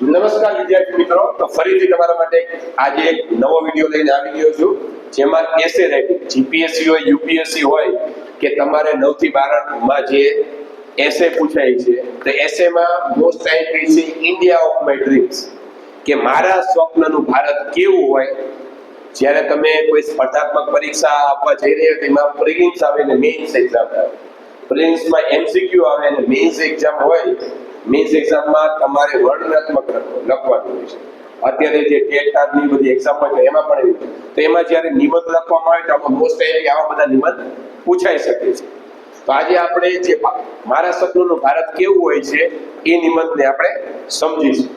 નમસ્કાર વિદ્યાર્થી મિત્રો. તો ફરીથી તમારા માટે આજે એક નવો વીડિયો લઈને આવી ગયો છું, જેમાં એસે રાઇટિંગ જીપીએસસી હોય યુપીએસસી હોય, કે તમારે નવથી બારમાં જે એસે પૂછાય છે, તો એસેમાં મોસ્ટ ટાઈમ છે ઇન્ડિયા ઓફ માય ડ્રીમ્સ કે મારા સ્વપ્નનું ભારત કેવું હોય? જ્યારે તમે કોઈ સ્પર્ધાત્મક પરીક્ષા આપવા જઈ રહ્યા તો એમાં પ્રિલિમ્સ આવે ને મેઇન્સ એક્ઝામ આવે. પ્રિલિમ્સમાં એમસીક્યુ આવે અને મેન્સ એક્ઝામ હોય મેન્સ એક્ઝામમાં તમારે વર્ણનાત્મક લખવાનું હોય છે. અત્યારે જે ટેટની બધી એક્ઝામ હોય તો એમાં પણ એવું તો એમાં જ્યારે નિબંધ લખવામાં આવે તો આમાં મોસ્ટ ટાઈમ આવા બધા નિબંધ પૂછાઈ શકે છે તો આજે આપણે જે મારા સપનું ભારત કેવું હોય છે, એ નિબંધને આપણે સમજીશું.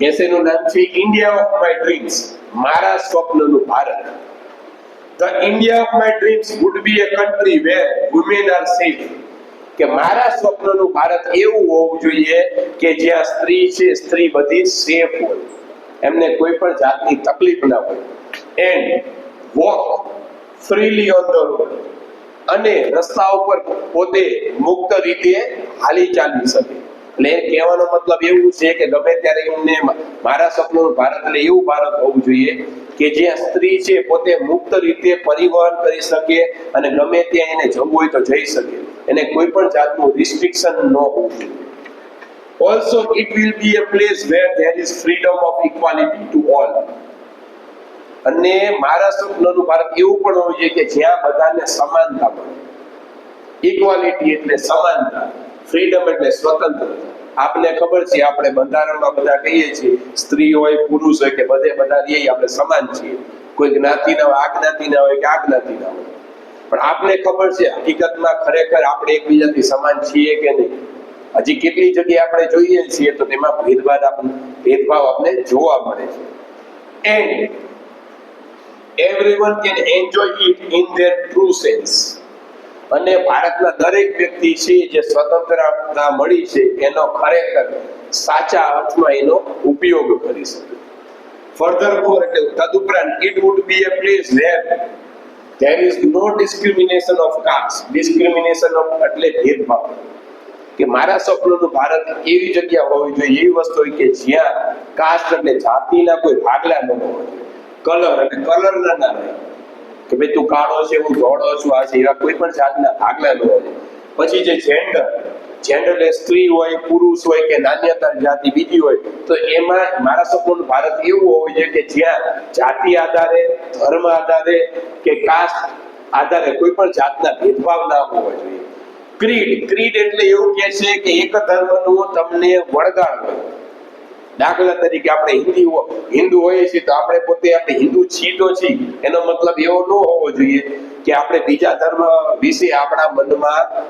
એસેનું નામ છે ઇન્ડિયા ઓફ માય ડ્રીમ્સ. મારા સ્વપ્નનું Bharat. The India of my dreams would be a country where women are safe કે મારા સ્વપ્નનું ભારત એવું હોવું જોઈએ કે જ્યાં સ્ત્રી છે, સ્ત્રી બધી સેફ હોય. એમને કોઈ પણ જાતની તકલીફ ના હોય. And walk freely on the road અને રસ્તા ઉપર પોતે મુક્ત રીતે હાલી ચાલી શકે. એટલે એ કહેવાનો મતલબ એવું છે કે ગમે ત્યારે એમને મારા સપનું ભારત એટલે એવું ભારત હોવું જોઈએ કે જે સ્ત્રી છે પોતે મુક્ત રીતે પરિવહન કરી શકે અને ગમે ત્યાં એને જવું હોય તો જઈ શકે. એને કોઈ પણ જાતનું રિસ્ટ્રિક્શન ન હોવું જોઈએ. Also it will be a place where there is freedom of equality to all. અને મારા સ્વપ્નનું ભારત એવું પણ હોવું જોઈએ કે જ્યાં બધાને સમાનતા મળે. ઇક્વાલિટી એટલે સમાનતા. ફ્રીડમ એટલે સ્વતંત્રતા આપને ખબર છે, આપણે બંધારણમાં બધા કહીએ છીએ, સ્ત્રી હોય, પુરુષ હોય કે બધે બધા રહીએ, આપણે સમાન છીએ. કોઈ જ્ઞાતિના હોય આ જ્ઞાતિના હોય કે આ જ્ઞાતિના હોય. પણ આપને ખબર છે, હકીકતમાં ખરેખર આપણે એકબીજાથી સમાન છીએ કે નહીં? હજી કેટલી જગ્યાએ આપણે જોઈએ છીએ તો તેમાં ભેદભાવ આપણે ભેદભાવ આપણે જોવા મળે છે. And everyone can enjoy it in their true sense. અને ભારતના દરેક વ્યક્તિ છે જે સ્વતંત્રતા મળી છે, એનો ખરેખર સાચા અર્થમાં એનો ઉપયોગ કરી શકે. ફર્ધરમોર એટલે તદુપરાંત it would be a place where there is no discrimination of caste discrimination of એટલે ભેદભાવ. કે મારા સ્વપ્નનું ભારત એવી જગ્યા હોવી જોઈએ, એવી વસ્તુ હોય કે જ્યાં કાસ્ટ એટલે જાતિના કોઈ ભાગલા ન હોય કલર એટલે કલર ના ના કે ભાઈ તું કાળો છે, હું ધોળો છું, આ છે, એવા કોઈ પણ જાતના ભાગલા ન હોય. પછી જે જેન્ડર જેન્ડર સ્ત્રી હોય, પુરુષ હોય કે નાન્યતા જાતિ બીજી હોય, તો એમાં મારા સપનું ભારત એવું હોવું જોઈએ કે જ્યાં જાતિ આધારે, ધર્મ આધારે કે કાસ્ટ આધારે કોઈ પણ જાતના ભેદભાવ ના હોવો જોઈએ. ક્રીડ ક્રીડ એટલે એવું કે છે કે એક ધર્મનું તમને વળગાડ હોય દાખલા તરીકે આપણે હિન્દી હિન્દુ હોઈએ છીએ તો આપણે પોતે આપણે હિન્દુ છીએ છીએ. એનો મતલબ એવો ન હોવો જોઈએ કે આપણે બીજા ધર્મ વિશે આપણા મનમાં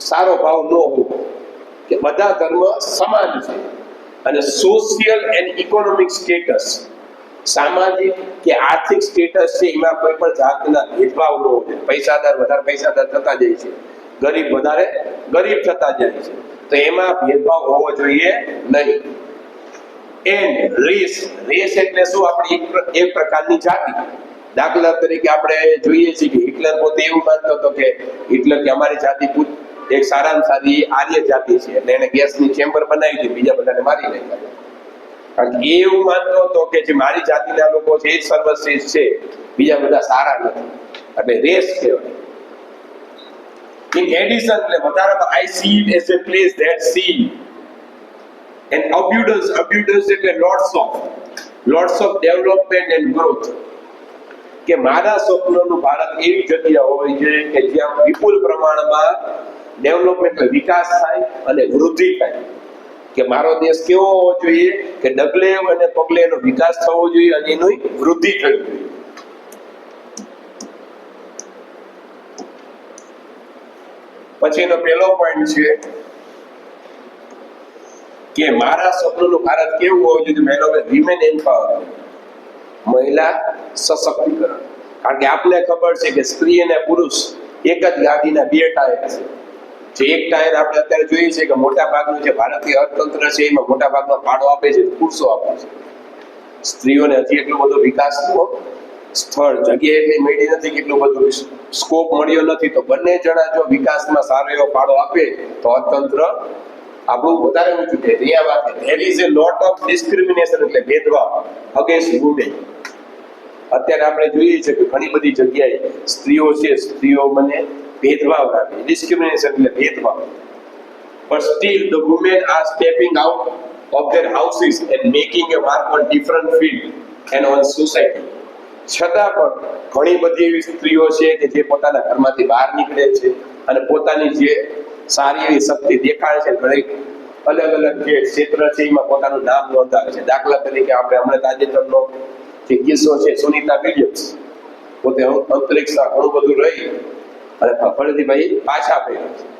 સારો ભાવ ન હોવો. કે બધા ધર્મ સમાન છે. અને સોશિયલ એન્ડ ઇકોનોમિક સ્ટેટસ સામાજિક કે આર્થિક સ્ટેટસ છે, એમાં કોઈ પણ જાતના ભેદભાવ ન હોય. પૈસાદાર વધારે પૈસાદાર થતા જાય છે. ગરીબ વધારે, ગરીબ થતા જાય છે. તો એમાં ભેદભાવ હોવો જોઈએ નહીં. એન રેસ રેસ એટલે શું? આપણી એક પ્ર- એક પ્રકારની જાતિ. દાખલા તરીકે આપણે જોઈએ છીએ કે હિટલર પોતે એવું માનતો હતો કે હિટલર કે અમારી જાતિ એક સારામાં સારી આર્ય જાતિ છે. એટલે એને ગેસની ચેમ્બર બનાવી દીધી, બીજા બધાને મારી નાખ્યા. કારણ કે એવું માનતો હતો કે જે મારી જાતિના લોકો છે, એ સર્વશ્રેષ્ઠ છે. બીજા બધા સારા નથી. એટલે રેસ કહેવાય. In એડિશન એટલે વધારામાં I see it as a place that see and abundance abundance એટલે lots of lots of development and growth કે મારા સ્વપ્નનું ભારત એવી જગ્યા હોવી જોઈએ કે જ્યાં વિપુલ પ્રમાણમાં ડેવલપમેન્ટ વિકાસ થાય અને વૃદ્ધિ થાય. કે મારો દેશ કેવો હોવો જોઈએ? કે ડગલે અને પગલે એનો વિકાસ થવો જોઈએ અને એની વૃદ્ધિ થવી જોઈએ. પછીનો પહેલો પોઈન્ટ છે કે મારા સપનું ભારત કેવું હોવું જોઈએ પહેલો વિમેન એમ્પાવર મહિલા સશક્તિકરણ. કારણ કે આપને ખબર છે કે સ્ત્રી અને પુરુષ એક જ ગાડીના બે ટાયર છે. જે એક ટાયર આપણે અત્યારે જોઈએ છે કે મોટા ભાગનું જે ભારતીય અર્થતંત્ર છે, એમાં મોટા ભાગનો ફાળો આપે છે, પુરુષો આપે છે. સ્ત્રીઓને હજી એટલો બધો વિકાસ ન સ્થળ જગ્યા એટલી મળી નથી, કેટલું બધું સ્કોપ મળ્યો નથી, તો બંને જણા જો વિકાસમાં સારો એવો ફાળો આપે, તો અર્થતંત્ર આપણું વધારે ઊંચું છે રિયા વાત. There is a lot of discrimination એટલે ભેદભાવ અગેન્સ્ટ વુમેન અત્યારે આપણે જોઈએ છે કે ઘણી બધી જગ્યાએ સ્ત્રીઓ છે, સ્ત્રીઓ મને ભેદભાવ રાખે. ડિસ્ક્રિમિનેશન એટલે ભેદભાવ. But still the women are stepping out of their houses and making a mark on different field and on society. છતાં પણ ઘણી બધી એવી સ્ત્રીઓ છે કે જે પોતાના ઘરમાંથી બહાર નીકળે છે અને પોતાની જે સારી એવી શક્તિ દેખાડે છે ઘણી અલગ અલગ જે ક્ષેત્ર છે એમાં પોતાનું નામ નોંધાવે છે. દાખલા તરીકે આપણે હમણાં તાજેતરનો જે કિસ્સો છે સુનીતા વિલિયમ્સ. પોતે અંતરિક્ષમાં ઘણું બધું રહી અને ફરીથી ભાઈ પાછા ફેર્યા. છે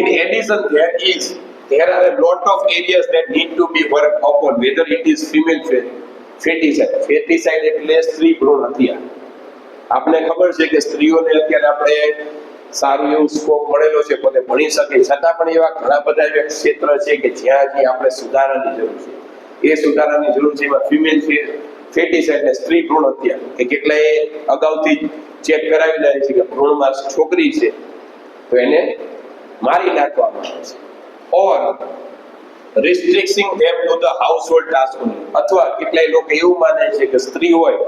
in addition there is there are lot of areas that need to be worked upon, whether it is female fe- feticide. Feticide એટલે સ્ત્રી ભ્રૂણ હત્યા. આપણે ખબર છે કે સ્ત્રીઓને અત્યારે આપણે સારું એવું સ્કોપ મળેલો છે, પોતે ભણી શકે. છતાં પણ એવા ઘણા બધા એવા ક્ષેત્ર છે કે જ્યાં હજી આપણે સુધારાની જરૂર છે. એ સુધારાની જરૂર છે. એમાં ફિમેલ ફેટીસાઇડ એટલે સ્ત્રી ભ્રૂણ હત્યા. કે કેટલાય અગાઉથી ચેક કરાવી દે છે કે ભ્રૂણમાં છોકરી છે, તો એને મારી નાખવામાં આવે છે. Or restricting them to the household task અથવા કેટલાય લોકો એવું માને છે કે સ્ત્રી હોય,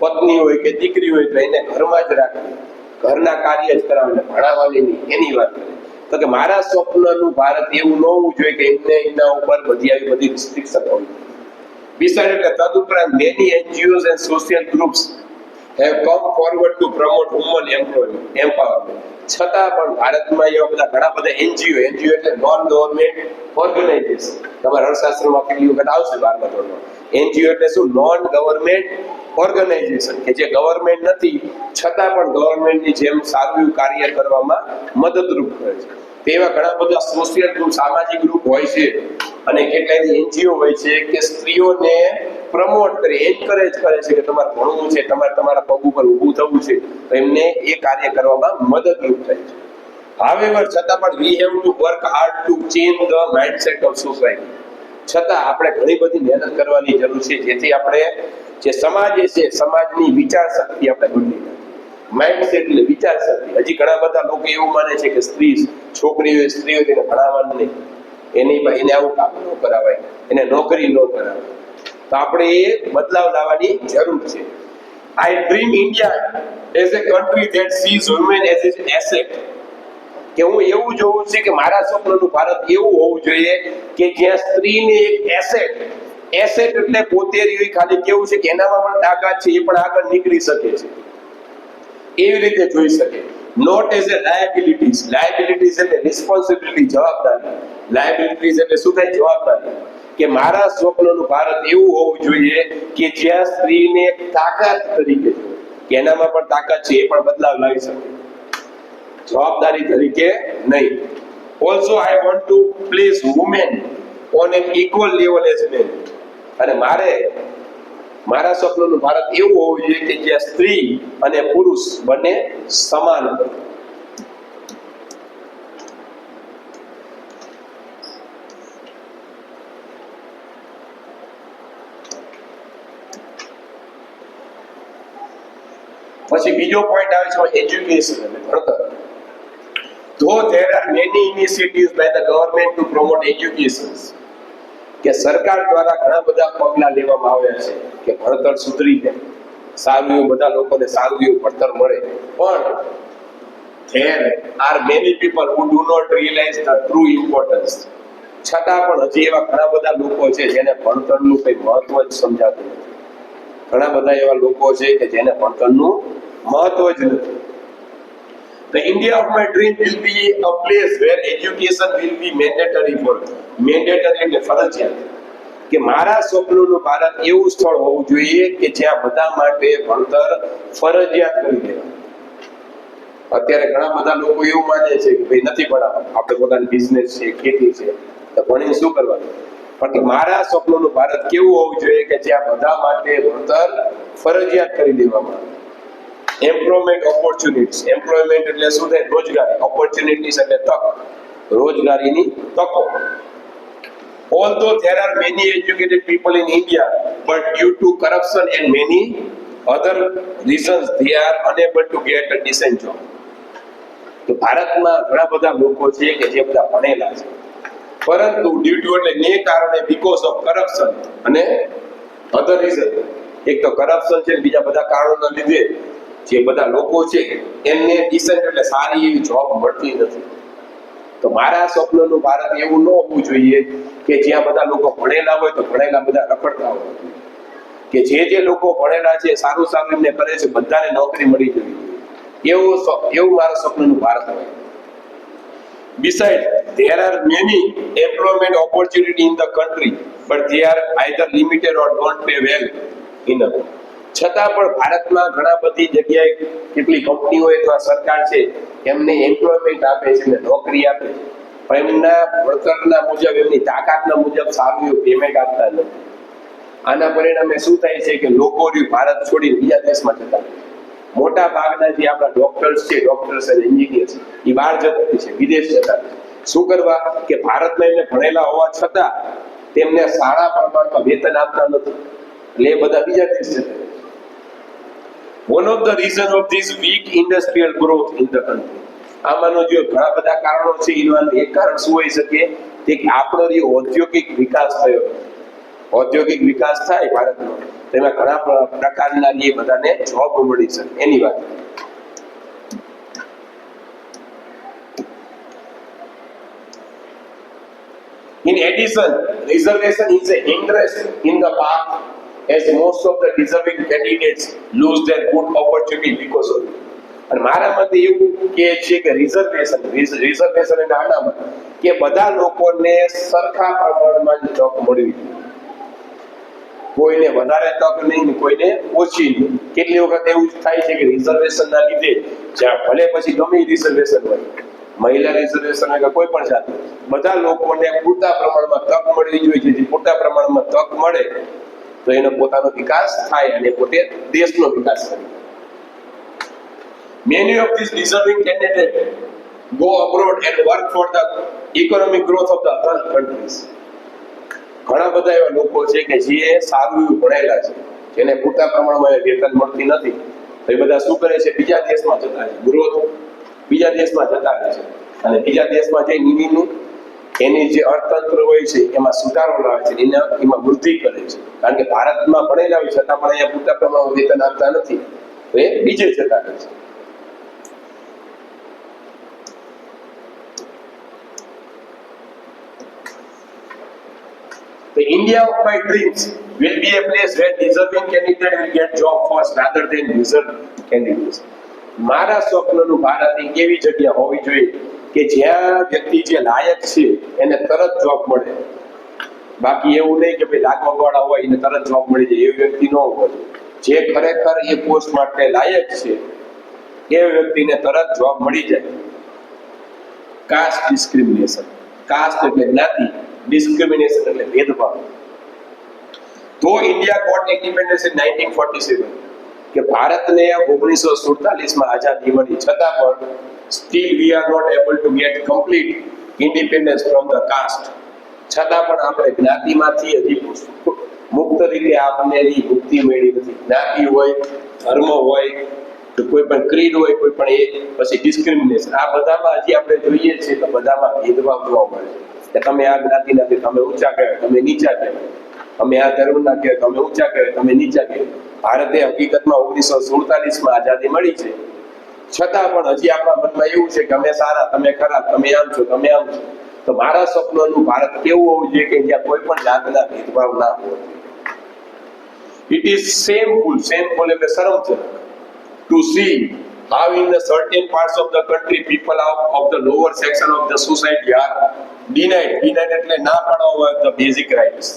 પત્ની હોય કે દીકરી હોય તો એને ઘરમાં જ રાખવી. ઘરના કાર્ય જ કરાવે ભણાવવાની નહીં એની વાત તો કે મારા સ્વપ્નનું ભારત એવું ન હોવું જોઈએ કે એમને એના ઉપર બધી આવી બધી રિસ્ટ્રિક્શન હોય. બિસાઇડ એટલે તદુપરાંત many NGOs and social groups have come forward to promote woman employment empowerment છતાં પણ ભારતમાં એવા બધા ઘણા બધા એનજીઓ એનજીઓ એટલે નોન ગવર્મેન્ટ ઓર્ગેનાઇઝેશન તમારા અર્થશાસ્ત્રમાં કેટલી વખત આવશે બારમા ધોરણમાં એનજીઓ એટલે શું? નોન ગવર્મેન્ટ ઓર્ગેનાઇઝેશન કે જે ગવર્મેન્ટ નથી, છતાં પણ ગવર્મેન્ટની જેમ સારું કાર્ય કરવામાં મદદરૂપ કરે છે. તેવા ઘણા બધા સોશિયલ ગ્રુપ સામાજિક ગ્રુપ હોય છે અને કેટલાય એનજીઓ હોય છે કે સ્ત્રીઓને પ્રમોટ કરે એન્કરેજ કરે છે કે તમારે ભણવું છે, તમારે તમારા પગ ઉપર ઊભું થવું છે, તો એમને એ કાર્ય કરવામાં મદદરૂપ થાય છે. હાવેવર છતાં પણ we have to work hard to change the mindset of society છતાં આપણે ઘણી બધી મહેનત કરવાની જરૂર છે, જેથી આપણે જે સમાજ છે, સમાજની વિચાર શક્તિ આપણે બદલી માઇન્ડસેટ એટલે વિચાર શક્તિ. હજી ઘણા બધા લોકો એવું માને છે કે સ્ત્રી, છોકરીઓ સ્ત્રીઓ તેને ભણાવવાનું નહીં. એની એને આવું કામ ન કરાવાય. એને નોકરી ન કરાવાય. તો આપણે એ બદલાવ લાવવાની જરૂર છે. I dream India as a country that sees women as is asset કે હું એવું જોઉં છું કે મારા સ્વપ્નનું ભારત એવું હોવું જોઈએ કે જ્યાં સ્ત્રીને એક એસેટ એસેટ એટલે પોતે રહી ખાલી કેવું છે કે એનામાં પણ તાકાત છે, એ પણ આગળ નીકળી શકે છે. એવી રીતે જોઈ શકે. Note as a liabilities liabilities એટલે રિસ્પોન્સિબિલિટી જવાબદારી. લાયબિલિટીઝ એટલે શું થાય? જવાબદારી. કે મારા સ્વપ્નનું ભારત એવું હોવું જોઈએ કે જ્યાં સ્ત્રીને તાકાત તરીકે એનામાં પણ તાકાત છે, એ પણ બદલાવ લાવી શકે. જવાબદારી તરીકે નહીં. Also I want to place women on an equal level as men અને મારે મારા સ્વપ્નનું ભારત એવું હોવું જોઈએ કે જ્યાં સ્ત્રી અને પુરુષ બંને સમાન હોય. પછી બીજો પોઈન્ટ આવે છે એજ્યુકેશન એટલે ભણતર ધો there are many initiatives by the government to promote education કે સરકાર દ્વારા ઘણા બધા પગલા લેવામાં આવ્યા છે કે ભણતર સુધરી જાય સારું એવું બધા લોકોને સારું એવું ભણતર મળે. પણ there are many people who do not realise the true importance છતાં પણ હજી એવા ઘણા બધા લોકો છે જેને ભણતરનું કંઈ મહત્વ જ સમજાતું નથી. ઘણા બધા એવા લોકો છે કે જેને ભણતરનું મહત્વ જ નથી. The India of my dream will be a place where education will be mandatory for mandatory એટલે ફરજિયાત. કે મારા સ્વપ્નનું ભારત એવું સ્થળ હોવું જોઈએ કે જ્યાં બધા માટે ભણતર ફરજિયાત કરી દેવા અત્યારે ઘણા બધા લોકો એવું માને છે કે ભાઈ નથી ભણાવવા આપણે પોતાની બિઝનેસ છે, ખેતી છે. તો ભણીને શું કરવાનું? પણ કે મારા સ્વપ્નનું ભારત કેવું હોવું જોઈએ કે જ્યાં બધા માટે ભણતર ફરજિયાત કરી દેવામાં એમ્પ્લોયમેન્ટ ઓપોર્ચ્યુનિટીઝ એમ્પ્લોયમેન્ટ એટલે શું થાય? રોજગારી. ઓપોર્ચ્યુનિટીઝ એટલે તક. રોજગારીની તકો. Although there are many educated people in india, but due to corruption and many other reasons, they are unable to get a decent job. તો ભારતમાં ઘણા બધા લોકો છે કે જે બધા ભણેલા છે. પરંતુ ડ્યુ ટુ એટલે ને કારણે બીકોઝ ઓફ કરપ્શન અને અધર રીઝન એક તો કરપ્શન છે બીજા બધા કારણોના લીધે જે બધા લોકો છે, એમને ડિસન્ટ એટલે સારી એવી જોબ મળતી નથી. તો મારા સ્વપ્નનું ભારત એવું ન હોવું જોઈએ કે જ્યાં બધા લોકો ભણેલા હોય તો ભણેલા બધા રખડતા હોય. કે જે જે લોકો ભણેલા છે, સારું સારું એમને કરે છે, બધાને નોકરી મળી જવી એવું એવું મારા સ્વપ્નનું ભારત હોય. Besides, there are many employment opportunities in the country, but they are either limited or don't pay well enough. છતાં પણ ભારતમાં ઘણા બધી જગ્યાએ કેટલી કંપનીઓ અથવા સરકાર છે એમને એમ્પ્લોયમેન્ટ આપે છે ને નોકરી આપે છે એમના વળતરના મુજબ એમની તાકાતના મુજબ સારું એવું પેમેન્ટ આપતા નથી આના પરિણામે શું થાય છે કે લોકો ભારત છોડી બીજા દેશમાં જતા. મોટા ભાગના જે આપણા ડોક્ટર્સ છે ડોક્ટર્સ અને એન્જિનિયર્સ એ બહાર જતા છે, વિદેશ જતા શું કરવા? કે ભારતમાં એમને ભણેલા હોવા છતાં તેમને સારા પ્રમાણમાં વેતન આપતા નથી. એટલે એ બધા બીજા દેશ જતા one of the reason of this weak industrial growth in the country આમાંનો જો ઘણા બધા કારણો છે, એનું એક કારણ શું હોઈ શકે? કે આપણો જે ઔદ્યોગિક વિકાસ થયો ઔદ્યોગિક વિકાસ થાય ભારતનો તેમાં ઘણા પ્રકારના જે બધાને જોબ મળી શકે એની વાત In addition, reservation is a hindrance in the path as most of the deserving candidates lose their good opportunity because of it. અને મારા મતે એવું કે છે કે રિઝર્વેશન રિઝર્વેશન એટલે આનામાં કે બધા લોકોને સરખા પ્રમાણમાં જ તક મળવી જોઈએ. કોઈને વધારે તક નહીં કોઈને ઓછી નહીં. કેટલી વખત એવું થાય છે કે રિઝર્વેશન ના લીધે જ્યાં ભલે પછી ગમે રિઝર્વેશન હોય, મહિલા રિઝર્વેશન કે કોઈ પણ જાત, બધા લોકોને પૂરતા પ્રમાણમાં તક મળવી જોઈએ. જેથી પૂરતા પ્રમાણમાં તક મળે, તો એનો પોતાનો વિકાસ થાય અને પોતે દેશનો વિકાસ થાય. Many of this deserving candidate go abroad and work for the economic growth of the other countries. ઘણા બધા એવા લોકો છે કે જે સારું એવું ભણેલા છે, જેને પૂરતા પ્રમાણમાં વેતન મળતી નથી. તો એ બધા શું કરે છે? બીજા દેશમાં જતા છે. ગ્રોથ બીજા દેશમાં જતા રહે છે. અને બીજા દેશમાં જે નીની એની જે અર્થતંત્ર હોય છે, એમાં સુધારો લાવે છે, એના એમાં વૃદ્ધિ કરે છે. કારણ કે ભારતમાં ભણેલા હોય છતાં પણ અહીંયા પૂરતા પ્રમાણમાં વેતન આપતા નથી. તો એ બીજે જતા રહે છે. The India of my dreams will be a place where deserving candidate will get job first rather than deserved candidates. મારા સ્વપ્નનું ભારત એક એવી જગ્યા હોવી જોઈએ કે જ્યાં વ્યક્તિ જે લાયક છે, એને તરત જોબ મળે. બાકી એવું નહીં કે ભાઈ લાગવગ વાળા હોય, એને તરત જોબ મળી જાય. એવી વ્યક્તિ ન હોય. જે ખરેખર એ પોસ્ટ માટે લાયક છે, એ વ્યક્તિને તરત જોબ મળી જાય. કાસ્ટ ડિસ્ક્રિમિનેશન કાસ્ટ એટલે જ્ઞાતિ. ડિસ્ક્રિમિનેશન એટલે ભેદભાવ. તો ઇન્ડિયા ગોટ ઇન્ડિપેન્ડન્સ ઇન 1947 કે ભારતને 1947 માં આઝાદી મળી છતાં પણ still we are not able to get complete independence from the caste છતાં પણ આપણે જ્ઞાતિમાંથી હજી મુક્ત રીતે આપણે એની મુક્તિ મળી નથી. જ્ઞાતિ હોય, ધર્મ હોય કોઈ પણ ક્રીડ હોય, કોઈ પણ એ, પછી ડિસ્ક્રિમિનેશન આ બધામાં હજી આપણે જોઈએ છીએ તો બધામાં ભેદભાવ જોવા મળે છે. કે તમે આ જ્ઞાતિના છે તમે ઊંચા કહેવાય તમે નીચા કહેવાય અમે આ ધર્મના કહેવાય તમે ઊંચા કહેવાય તમે નીચા કહેવાય ભારતે હકીકતમાં ઓગણીસો સુડતાલીસમાં આઝાદી મળી છે. છતાં પણ હજી આપણા મનમાં એવું છે કે અમે સારા, તમે ખરા તમે આમ છો, તમે આમ છો. તો મારા સ્વપ્નનું ભારત કેવું હોવું જોઈએ કે જ્યાં કોઈ પણ જાતના ભેદભાવ ના હોય? ઇટ ઇઝ shameful shameful એટલે શરમજનક. To see how in the certain parts of the country people of, of the lower section of the society are denied denied એટલે ના પાડવામાં the basic rights.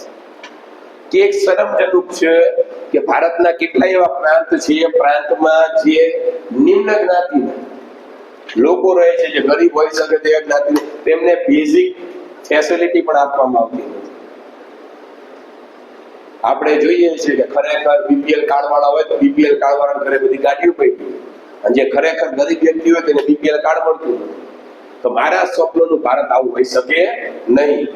કે એક શરમજનક છે કે ભારતના કેટલા એવા પ્રાંત છે એ પ્રાંતમાં જે નિમ્ન જ્ઞાતિના લોકો રહે છે જે ગરીબ હોઈ શકે તે જ્ઞાતિ તેમને બેઝિક ફેસિલિટી પણ આપવામાં આવતી આપણે જોઈએ છીએ કે ખરેખર બીપીએલ કાર્ડ વાળા હોય તો બીપીએલ કાર્ડ વાળા ઘરે બધી ગાડીઓ પડી અને જે ખરેખર ગરીબ વ્યક્તિ હોય તેને બીપીએલ કાર્ડ મળતું તો મારા સ્વપ્નનું ભારત આવું હોઈ શકે નહીં.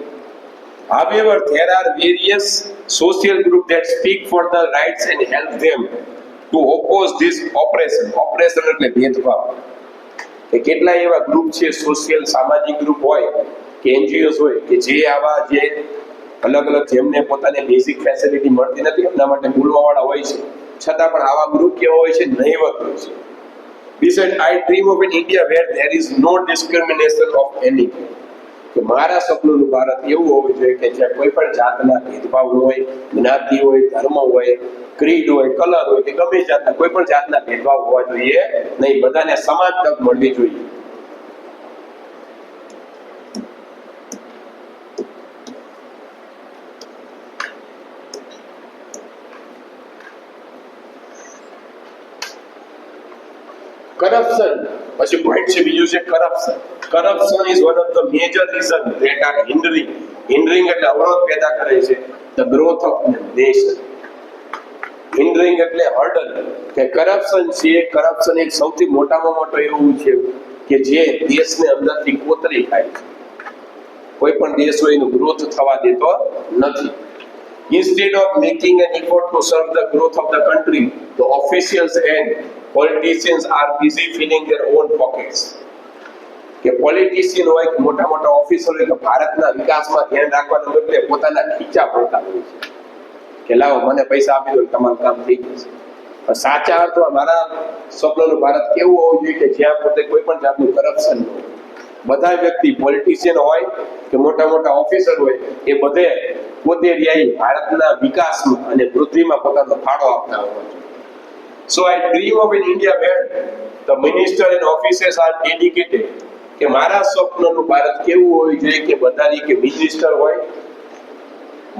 However, there are various social groups that speak for the rights and help them to oppose this operation operation એટલે ભેદભાવ. કે કેટલા એવા ગ્રુપ છે સોશિયલ સામાજિક ગ્રુપ હોય કે એનજીઓસ હોય કે જે આવા જે અલગ અલગ જેમને પોતાને બેઝિક ફેસિલિટી મળતી નથી એમના માટે બોલવાવાળા હોય છે. છતાં પણ આવા ગ્રુપ કેવા હોય છે નહીવત હોય છે. He said, I dream of an India where there is no discrimination of any. કે મારા સપનું ભારત એવું હોવું જોઈએ કે જ્યાં કોઈ પણ જાતના ભેદભાવ હોય જ્ઞાતિ હોય ધર્મ હોય ક્રીડ હોય કલર હોય કે ગમે જાતના કોઈ પણ જાતના ભેદભાવ હોવા જોઈએ નહીં બધાને સમાન તક મળવી જોઈએ કરપ્શન પછી પોઈન્ટ છે બીજું છે corruption corruption is one of the major reason that are hindering hindering એટલે અવરોધ પેદા કરે છે the growth of nation hindering એટલે હર્ડલ કે કરપ્શન છે કરપ્શન એક સૌથી મોટામાં મોટો એવું છે કે જે દેશને અંદરથી કોતરી ખાય છે કોઈ પણ દેશ હોય એનું ગ્રોથ થવા દેતો નથી Instead of making an effort to serve the growth of the country, the officials and politicians are busy filling their own pockets કે પોલિટિશિયન હોય કે મોટા મોટા ઓફિસર હોય કે ભારતના વિકાસમાં ધ્યાન રાખવાના બદલે પોતાના ખીચા પડતા હોય છે. કે લાવો, મને પૈસા આપી દો તમારું કામ થઈ જશે પણ સાચા અર્થમાં મારા સ્વપ્નનું ભારત કેવું હોવું જોઈએ કે જ્યાં પોતે કોઈ પણ જાતનું કરપ્શન ન હોય. બધા વ્યક્તિ પોલિટિશિયન હોય કે મોટા મોટા ઓફિસર હોય, એ બધે પોતે રહ્યા ભારતના વિકાસમાં અને વૃદ્ધિમાં પોતાનો ફાળો આપતા હોવા જોઈએ so I dream of an India where the minister and officers are dedicated કે મારા સ્વપ્નનું ભારત કેવું હોવું જોઈએ કે બધાની કે મિનિસ્ટર હોય,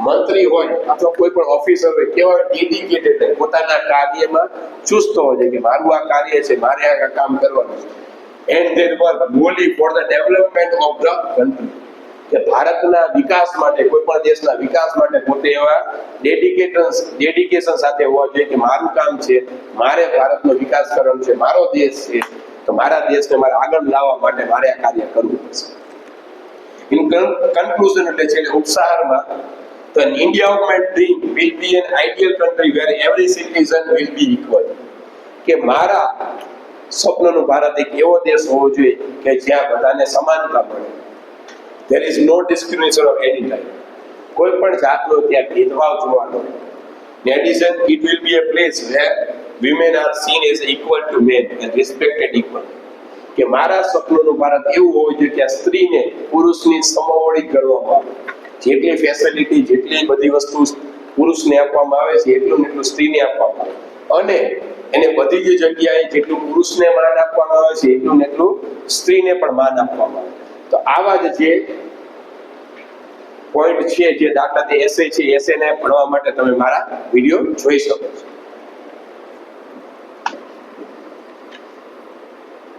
મંત્રી હોય, અથવા કોઈ પણ ઓફિસર હોય, કેવા ડેડિકેટેડ પોતાના કાર્યમાં ચુસ્ત હોય છે કે મારું આ કાર્ય છે, મારે આ કામ કરવાનું and there work wholly for the development of the country કે ભારતના વિકાસ માટે, કોઈ પણ દેશના વિકાસ માટે પોતે એવા ડેડિકેશન ડેડિકેશન સાથે હોવા જોઈએ કે મારું કામ છે, મારે ભારતનો વિકાસ કરવાનો છે, મારો દેશ છે, તો મારા દેશને મારે આગળ લાવવા માટે મારે આ કાર્ય કરવું પડશે. ઇન કન્ક્લુઝન એટલે છે ઉપસાહરમાં તો India of my dream will be an ideal country where every citizen will be equal. કે મારા સ્વપ્નનું ભારત એક એવો દેશ હોવો જોઈએ કે જ્યાં બધાને સમાનતા મળે. There is no discrimination of any type કોઈ પણ જાતનો ત્યાં ભેદભાવ જોવા ન it addition, it will be a place where women are seen as equal to men and. કે મારા સપનોનું ભારત એવું હોવું જોઈએ કે સ્ત્રીને પુરુષની સમવળી કરવામાં આવે. જેટલી ફેસિલિટી જેટલી બધી વસ્તુ પુરુષને આપવામાં આવે છે એટલું ને એટલું સ્ત્રીને આપવામાં આવે. અને એને બધી જ જગ્યાએ જેટલું પુરુષને માન આપવામાં આવે છે એટલું ને એટલું સ્ત્રીને પણ માન આપવામાં આવે. તો આવા જ જે પોઈન્ટ છે જે દાખલા તે એસે છે એસે ને ભણવા માટે તમે મારા વીડિયો જોઈ શકો છો.